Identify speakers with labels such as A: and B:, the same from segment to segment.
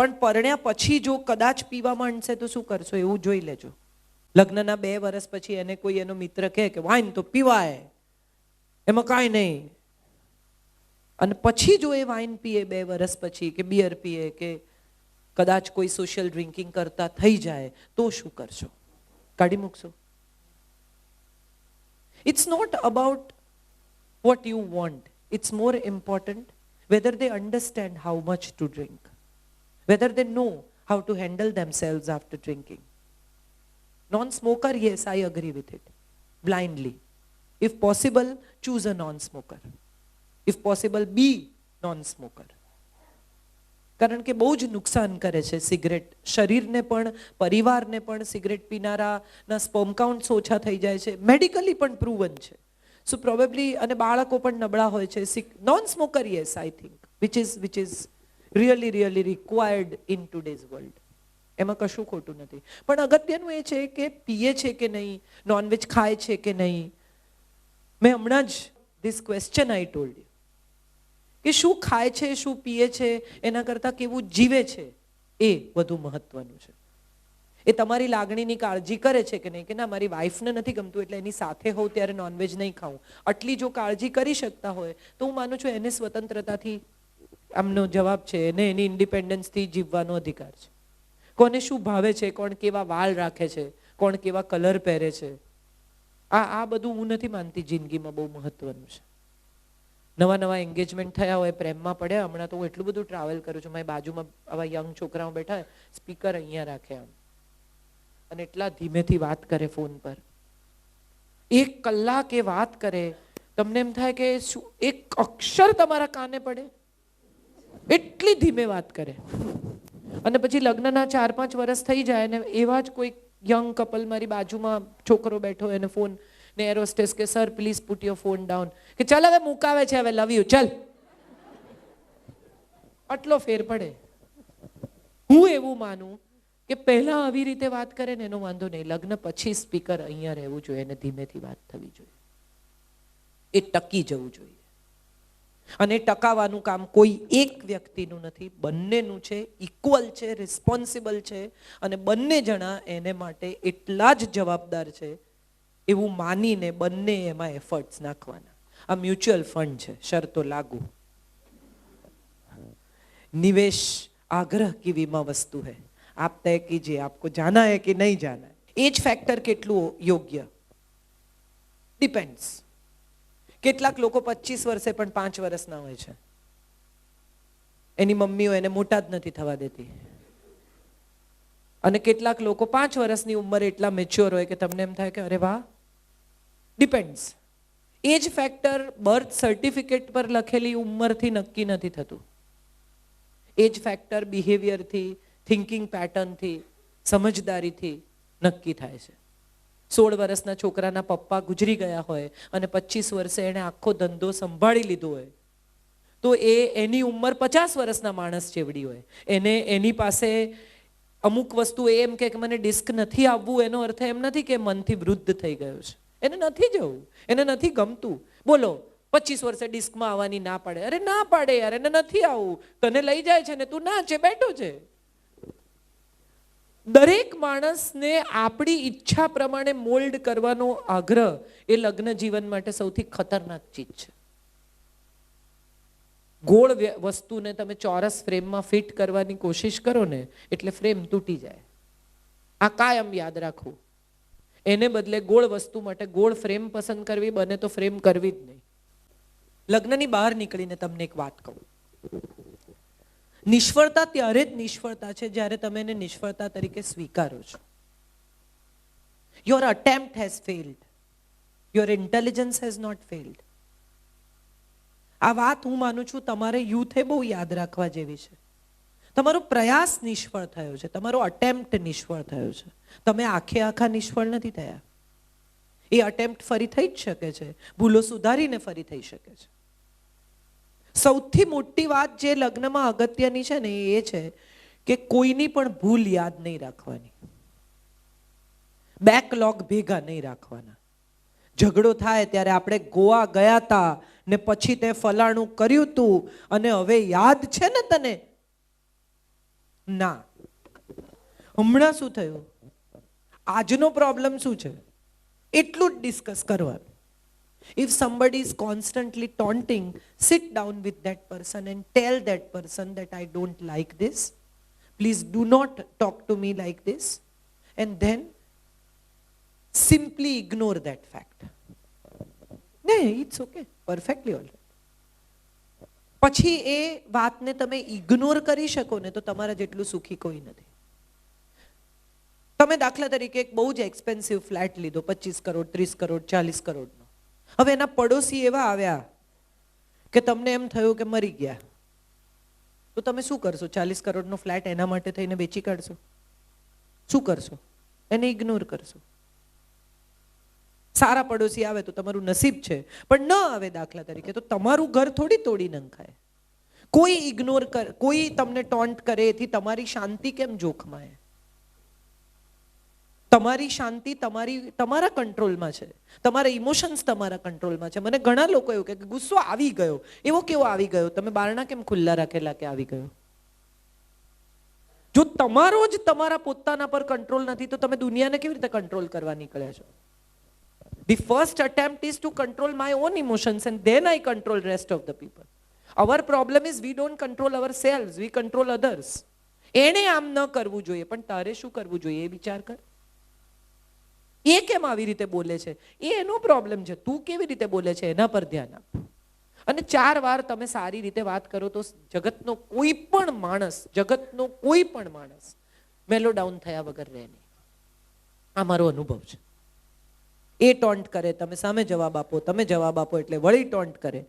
A: પણ પરણ્યા પછી જો કદાચ પીવા માંડશે તો શું કરશો? એવું જોઈ લેજો. લગ્નના બે વર્ષ પછી એને કોઈ એનો મિત્ર કહે કે વાઇન તો પીવાય. એમાં કાંઈ નહીં. અને પછી જો એ વાઇન પીએ બે વર્ષ પછી કે બિયર પીએ કે કદાચ કોઈ સોશિયલ ડ્રિંકિંગ કરતા થઈ જાય તો શું કરશો? કાઢી મૂકશો. It's not about what you want it's more important whether they understand how much to drink, whether they know how to handle themselves after drinking. Non smoker, yes, I agree with it. Blindly. If possible, choose a non smoker. If possible, be non smoker. કારણ કે બહુ જ નુકસાન કરે છે cigarette શરીરને પણ પરિવારને પણ સિગરેટ પીનારાના સ્પોમ કાઉન્ટ્સ ઓછા થઈ જાય છે મેડિકલી પણ પ્રૂવન છે સો પ્રોબેબલી અને બાળકો પણ નબળા હોય છે non smoker yes I think which is which is really really required in today's world એમાં કશું ખોટું નથી. પણ અગત્યનું એ છે કે પીએ છે કે નહીં નોનવેજ ખાય છે કે નહીં, મેં હમણાં જ this question I told you કે શું ખાય છે, શું પીએ છે, એના કરતાં કેવું જીવે છે, એ વધુ મહત્વનું છે. એ તમારી લાગણીની કાળજી કરે છે કે નહીં, કે ના, મારી વાઈફને નથી ગમતું એટલે એની સાથે હોઉં ત્યારે નોનવેજ નહીં ખાઉં. આટલી જો કાળજી કરી શકતા હોય, તો હું માનું છું એને સ્વતંત્રતાથી આમનો જવાબ છે, એને એની ઇન્ડિપેન્ડન્સથી જીવવાનો અધિકાર છે. કોને શું ભાવે છે, કોણ કેવા વાળ રાખે છે, કોણ કેવા કલર પહેરે છે. આ આ બધું હું નથી માનતી જિંદગીમાં બહુ મહત્વનું છે. નવા નવા એન્ગેજમેન્ટ થયા હોય, પ્રેમમાં પડ્યા, હમણાં તો હું એટલું બધું ટ્રાવેલ કરું છું, મારી બાજુમાં આવા યંગ છોકરાઓ બેઠા સ્પીકર અહીંયા રાખે આમ. અને એટલા ધીમેથી વાત કરે ફોન પર. એક કલાક એ વાત કરે, તમને એમ થાય કે શું, એક અક્ષર તમારા કાને પડે? એટલી ધીમે વાત કરે. અને પછી લગ્નના ચાર પાંચ વર્ષ થઈ જાય ને એવા જ કોઈ યંગ કપલ મારી બાજુમાં છોકરો બેઠો એને ફોન ને એરોસ્ટેસ કે sir please put your phone down કે, ચાલ હવે મુકાવે છે, હવે લવ યુ ચાલ. આટલો ફેર પડે. હું એવું માનું કે પહેલા આવી રીતે વાત કરે ને એનો વાંધો નહીં. લગ્ન પછી સ્પીકર અહીંયા રહેવું જોઈએ અને ધીમેથી વાત થવી જોઈએ. એ ટકી જવું જોઈએ. અને ટકાવાનું કામ કોઈ એક વ્યક્તિનું નથી. બંનેનું છે ઇક્વલ છે રિસ્પોન્સિબલ છે અને બંને જણા એને માટે એટલા જ જવાબદાર છે એવું માનીને બંને એમાં એફર્ટ્સ નાખવાના. આ મ્યુચ્યુઅલ ફંડ છે, શરતો લાગુ. નિવેશ આગ્રહ કી વીમા વસ્તુ હૈ? આપ તય કીજીએ આપકો જાના હે કે નહીં જાના એ જ ફેક્ટર કેટલું યોગ્ય? ડિપેન્ડ્સ કેટલાક લોકો પચીસ વર્ષે પણ પાંચ વર્ષના હોય છે. એની મમ્મીઓ એને મોટા જ નથી થવા દેતી. અને કેટલાક લોકો પાંચ વર્ષની ઉંમરે એટલા મેચ્યોર હોય કે તમને એમ થાય કે અરે વાહ depends age factor birth certificate પર લખેલી ઉંમરથી નક્કી નથી થતું. એજ ફેક્ટર બિહેવિયરથી થિંકિંગ પેટર્નથી સમજદારીથી નક્કી થાય છે. સોળ વર્ષના છોકરાના પપ્પા ગુજરી ગયા હોય અને પચીસ વર્ષે એણે આખો ધંધો સંભાળી લીધો હોય, તો એ એની ઉંમર પચાસ વર્ષના માણસ જેવડી હોય. એને એની પાસે અમુક વસ્તુ એ એમ કે મને ડિસ્ક નથી આવવું, એનો અર્થ એમ નથી કે મનથી વૃદ્ધ થઈ ગયો છે. એને નથી જવું, એને નથી ગમતું. બોલો, પચીસ વર્ષે ડિસ્કમાં આવવાની ના પાડે. અરે ના પાડે યાર, એને નથી આવવું. તને લઈ જાય છે ને તું ના છે, બેઠો છે. દરેક માણસને આપણી ઈચ્છા પ્રમાણે મોલ્ડ કરવાનો આગ્રહ એ લગ્ન જીવન માટે સૌથી ખતરનાક ચીજ છે. ગોળ વસ્તુને તમે ચોરસ ફ્રેમમાં ફિટ કરવાની કોશિશ કરો ને, એટલે ફ્રેમ તૂટી જાય. આ કાયમ યાદ રાખવું. એને બદલે ગોળ વસ્તુ માટે ગોળ ફ્રેમ પસંદ કરવી બને તો ફ્રેમ કરવી જ નહીં. લગ્નની બહાર નીકળીને તમને એક વાત કહું. નિષ્ફળતા ત્યારે જ નિષ્ફળતા છે જ્યારે તમે એને નિષ્ફળતા તરીકે સ્વીકારો છો. Your attempt has failed your intelligence has not failed આ વાત હું માનું છું તમારે યુથે બહુ યાદ રાખવા જેવી છે. તમારો પ્રયાસ નિષ્ફળ થયો છે. તમારો અટેમ્પ્ટ નિષ્ફળ થયો છે. તમે આખે આખા નિષ્ફળ નથી થયા. એ અટેમ્પ્ટ ફરી થઈ જ શકે છે. ભૂલો સુધારીને ફરી થઈ શકે છે. સૌથી મોટી વાત જે લગ્નમાં અગત્યની છે ને એ છે કે કોઈની પણ ભૂલ યાદ નહીં રાખવાની. બેકલોગ ભેગા નહીં રાખવાના. ઝઘડો થાય ત્યારે આપણે ગોવા ગયા હતા ને પછી તે ફલાણું કર્યું તું અને હવે યાદ છે ને તને? ના. હમણાં શું થયું? આજનો પ્રોબ્લેમ શું છે? એટલું જ ડિસ્કસ કરવાનું. If somebody is constantly taunting, sit down with that person and tell that person that I don't like this. Please do not talk to me like this. And then simply ignore that fact. It's okay. Perfectly all right. પછી એ વાતને તમે ignore કરી શકો ને તો તમારા જેટલું સુખી કોઈ નથી તમે દાખલા તરીકે એક બહુ જ એક્સપેન્સિવ ફ્લેટ લીધો પચીસ કરોડ ત્રીસ કરોડ ચાલીસ કરોડનો હવે એના પડોશી એવા આવ્યા કે તમને એમ થયું કે મરી ગયા. તો તમે શું કરશો? ચાલીસ કરોડનો ફ્લેટ એના માટે થઈને વેચી કાઢશો? શું કરશો? એને ઇગ્નોર કરશો? સારા પડોશી આવે તો તમારું નસીબ છે, પણ ન આવે દાખલા તરીકે તો તમારું ઘર થોડી તોડી નંખાય. કોઈ ઇગ્નોર કર, કોઈ તમને ટોન્ટ કરે એથી તમારી શાંતિ કેમ જોખમાય? તમારી શાંતિ તમારી, તમારા કંટ્રોલમાં છે. તમારા ઇમોશન્સ તમારા કંટ્રોલમાં છે. મને ઘણા લોકો એવું કે ગુસ્સો આવી ગયો. એવો કેવો આવી ગયો? તમે બારણા કેમ ખુલ્લા રાખેલા કે આવી ગયો? જો તમારો જ તમારા પોતાના પર કંટ્રોલ નથી, તો તમે દુનિયાને કેવી રીતે કંટ્રોલ કરવા નીકળ્યા છો? The first attempt is to control my own emotions and then I control rest of the people our problem is we don't control our selves we control others એણે આમ ન કરવું જોઈએ, પણ તારે શું કરવું જોઈએ એ વિચાર કર. એ કેમ આવી રીતે બોલે છે? એ એનો પ્રોબ્લેમ છે. તું કેવી રીતે બોલે છે? એના પર ધ્યાન આપ. અને ચાર વાર તમે સારી રીતે વાત કરો તો જગતનો કોઈ પણ માણસ, જગતનો કોઈ પણ માણસ મેલો ડાઉન થયા વગર રહે નહીં. આ મારો અનુભવ છે. એ ટોન્ટ કરે, તમે સામે જવાબ આપો, તમે જવાબ આપો એટલે વળી ટોન્ટ કરે.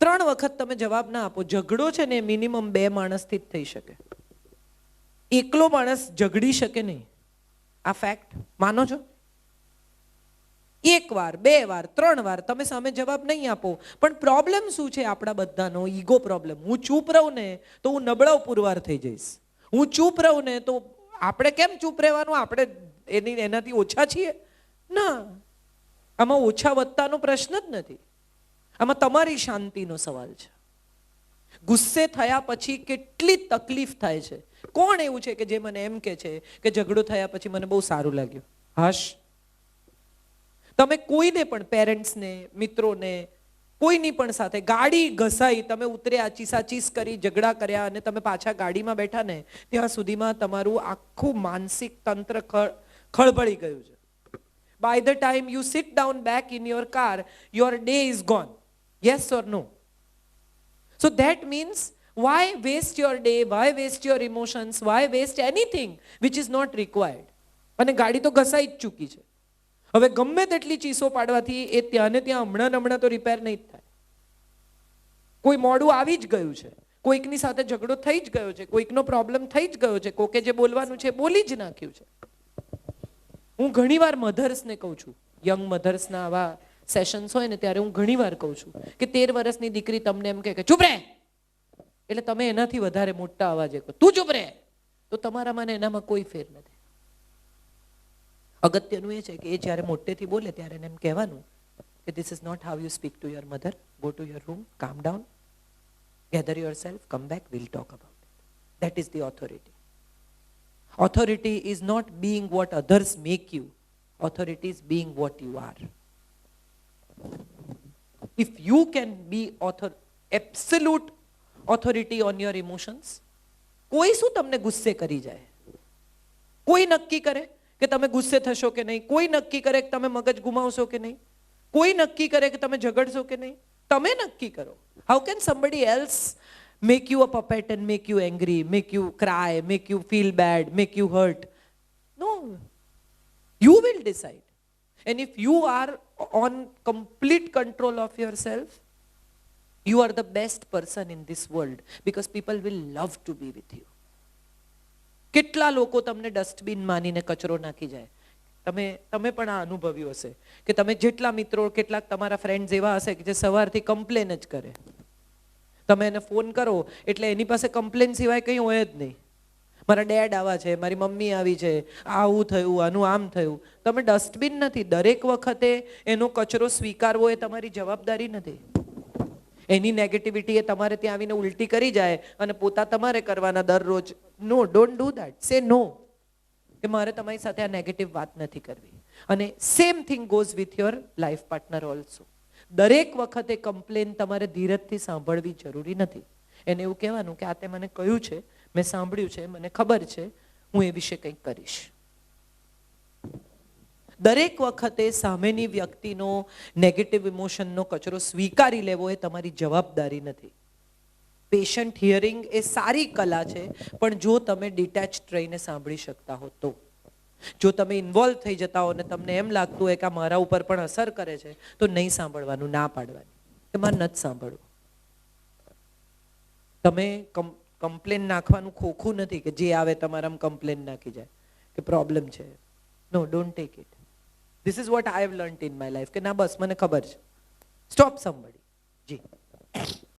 A: ત્રણ વખત તમે જવાબ ના આપો, ઝઘડો છે ને મિનિમમ બે માણસથી જ થઈ શકે. એકલો માણસ ઝઘડી શકે નહીં. આ ફેક્ટ માનો છો? એક વાર, બે વાર, ત્રણ વાર તમે સામે જવાબ નહીં આપો. પણ પ્રોબ્લેમ શું છે આપણા બધાનો? ઈગો પ્રોબ્લેમ હું ચૂપ રહું ને તો હું નબળાવ પુરવાર થઈ જઈશ. હું ચૂપ રહું ને તો આપણે કેમ ચૂપ રહેવાનું? આપણે એની, એનાથી ઓછા છીએ? ના. આમાં ઓછા વધતાનો પ્રશ્ન જ નથી. આમાં તમારી શાંતિનો સવાલ છે. ગુસ્સે થયા પછી કેટલી તકલીફ થાય છે. કોણ એવું છે કે જે મને એમ કે છે કે ઝઘડો થયા પછી મને બહુ સારું લાગ્યું? હશ. તમે કોઈને પણ પેરેન્ટ્સને મિત્રોને કોઈની પણ સાથે ગાડી ઘસાઈ તમે ઉતર્યા ચીસાચીસ કરી ઝઘડા કર્યા અને તમે પાછા ગાડીમાં બેઠા ને ત્યાં સુધીમાં તમારું આખું માનસિક તંત્ર ખળ- ખળભળી ગયું છે by the time you sit down back in your car, your day is gone. Yes or no? So that means why waste your day? Why waste your emotions? Why waste anything which is not required? અને ગાડી તો ઘસાઈ જ ચૂકી છે હવે ગમે તેટલી ચીસો પાડવાથી એ ત્યાં ને ત્યાં હમણાં હમણાં તો રિપેર નહીં થાય. કોઈ મોડું આવી જ ગયું છે. કોઈકની સાથે ઝઘડો થઈ જ ગયો છે. કોઈકનો પ્રોબ્લેમ થઈ જ ગયો છે. કોકે જે બોલવાનું છે બોલી જ નાખ્યું છે. હું ઘણીવાર મધર્સને કહું છું. યંગ મધર્સના આવા સેશન્સ હોય ને ત્યારે હું ઘણીવાર કહું છું કે તેર વર્ષની દીકરી તમને એમ કે, ચૂપ રહે એટલે તમે એનાથી વધારે મોટા અવાજે કહો. તું ચૂપ રહે તો તમારામાં ને એનામાં કોઈ ફેર નથી. અગત્યનું એ છે કે એ જ્યારે મોટેથી બોલે ત્યારે એને એમ કહેવાનું કે this is not how you speak to your mother go to your room calm down gather yourself come back will talk about it that is the authority Authority is not being what others make you. Authority is being what you are. If you can be author, absolute authority on your emotions, કોઈ શું તમને ગુસ્સે કરી જાય? કોઈ નક્કી કરે? કે તમે ગુસ્સે થશો કે નહીં કોઈ નક્કી કરે કે તમે મગજ ગુમાવશો કે નહીં કોઈ નક્કી કરે કે તમે ઝઘડશો કે નહીં તમે નક્કી કરો how can somebody else make you a puppet and make you angry, make you cry, make you feel bad, make you hurt. No. You will decide. And if you are on complete control of yourself, you are the best person in this world because people will love to be with you. કેટલા લોકો તમને dustbin માનીને કચરો નાખી જાય? તમે તમે પણ આ અનુભવ્યું હશે કે તમે જેટલા મિત્રો, કેટલાક તમારા ફ્રેન્ડ્સ એવા હશે કે જે સવારથી કમ્પ્લેન જ કરે. તમે એને ફોન કરો, એટલે એની પાસે કમ્પ્લેન સિવાય કંઈ હોય જ નહીં. મારા ડેડ આવા છે, મારી મમ્મી આવી છે, આવું થયું, આનું આમ થયું. તમે ડસ્ટબિન નથી, દરેક વખતે એનો કચરો સ્વીકારવો એ તમારી જવાબદારી નથી. એની નેગેટિવિટી એ તમારે ત્યાં આવીને ઉલટી કરી જાય અને પોતા તમારે કરવાના દરરોજ. નો ડોન્ટ ડુ દેટ સે નો કે મારે તમારી સાથે આ નેગેટિવ વાત નથી કરવી. અને same thing goes with your life partner also દરેક વખતે કમ્પ્લેન તમારે ધીરજથી સાંભળવી જરૂરી નથી. એને એવું કહેવાનું કે આ તે મને કહ્યું છે, મેં સાંભળ્યું છે, મને ખબર છે, હું એ વિશે કંઈક કરીશ. દરેક વખતે સામેની વ્યક્તિનો નેગેટિવ ઇમોશનનો કચરો સ્વીકારી લેવો એ તમારી જવાબદારી નથી. પેશન્ટ હિયરિંગ એ સારી કલા છે, પણ જો તમે ડિટેચ રહીને સાંભળી શકતા હો તો. જો તમે ઇન્વોલ્વ થઈ જતા હો ને તમને એમ લાગતું હોય કે આ મારા ઉપર પણ અસર કરે છે, તો નહીં સાંભળવાનું, ના પાડવાનું. એમાં નથી સાંભળવું. તમે કમ્પ્લેન નાખવાનું ખોખું નથી કે જે આવે તમારામાં કમ્પ્લેન નાખી જાય. કે પ્રોબ્લેમ છે. No don't take it this is what I have learn in my life કે ના, બસ, મને ખબર છે. સ્ટોપ સમબડી જી.